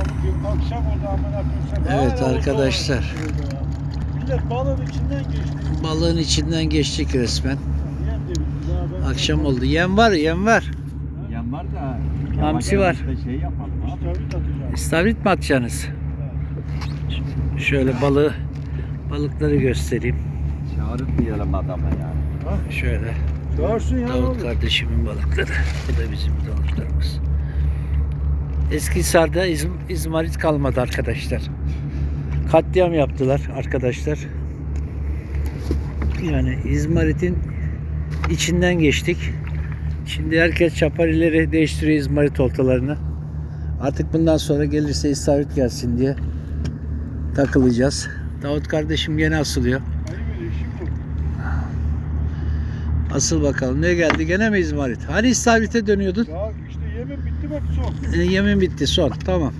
abi akşam oldu amına koyayım. Evet arkadaşlar. Millet balığın içinden geçti. Balığın içinden geçtik resmen. Yem Akşam oldu. Yem var, yem var. Yan var da. Hamsi var. Şey. İstavrit mi atacaksınız? Şöyle balığı balıkları göstereyim. Çağırıp diyelim adama yani. Şöyle Çağırsın ya. Davut oğlum. kardeşimin balıkları. Bu da bizim balıklarımız. Eski Sar'da İzm İzmarit kalmadı arkadaşlar. Katliam yaptılar arkadaşlar. Yani İzmarit'in içinden geçtik. Şimdi herkes çaparileri değiştiriyor İzmarit oltalarını. Artık bundan sonra gelirse istavrit gelsin diye takılacağız. Davut kardeşim gene asılıyor. Asıl bakalım ne geldi gene mi İzmarit? Hani istavrite dönüyordun? Ya işte yemin bitti bak son. Yemin bitti son. Tamam.